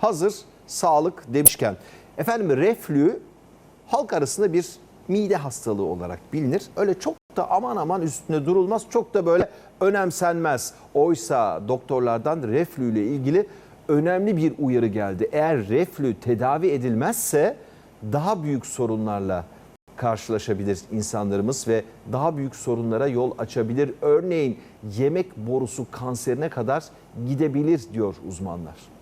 Hazır sağlık demişken. Efendim reflü halk arasında bir mide hastalığı olarak bilinir. Öyle çok da aman aman üstüne durulmaz. Çok da böyle önemsenmez. Oysa doktorlardan reflü ile ilgili önemli bir uyarı geldi. Eğer reflü tedavi edilmezse daha büyük sorunlarla karşılaşabilir insanlarımız ve daha büyük sorunlara yol açabilir. Örneğin yemek borusu kanserine kadar gidebilir diyor uzmanlar.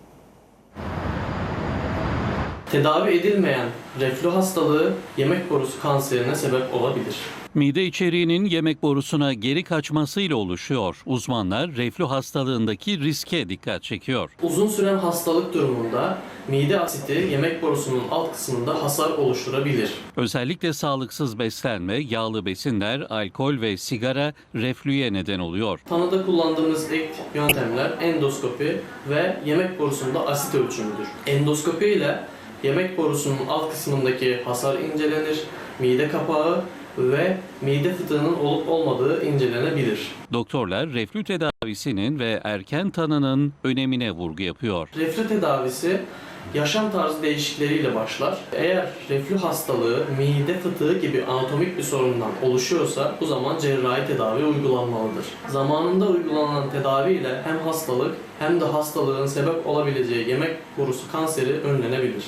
Tedavi edilmeyen reflü hastalığı yemek borusu kanserine sebep olabilir. Mide içeriğinin yemek borusuna geri kaçmasıyla oluşuyor. Uzmanlar reflü hastalığındaki riske dikkat çekiyor. Uzun süren hastalık durumunda mide asiti yemek borusunun alt kısmında hasar oluşturabilir. Özellikle sağlıksız beslenme, yağlı besinler, alkol ve sigara reflüye neden oluyor. Tanıda kullandığımız ilk yöntemler endoskopi ve yemek borusunda asit ölçümüdür. Endoskopi ile yemek borusunun alt kısmındaki hasar incelenir, mide kapağı ve mide fıtığının olup olmadığı incelenebilir. Doktorlar reflü tedavisinin ve erken tanının önemine vurgu yapıyor. Reflü tedavisi yaşam tarzı değişikleriyle başlar. Eğer reflü hastalığı mide fıtığı gibi anatomik bir sorundan oluşuyorsa bu zaman cerrahi tedavi uygulanmalıdır. Zamanında uygulanan tedavi ile hem hastalık hem de hastalığın sebep olabileceği yemek borusu kanseri önlenebilir.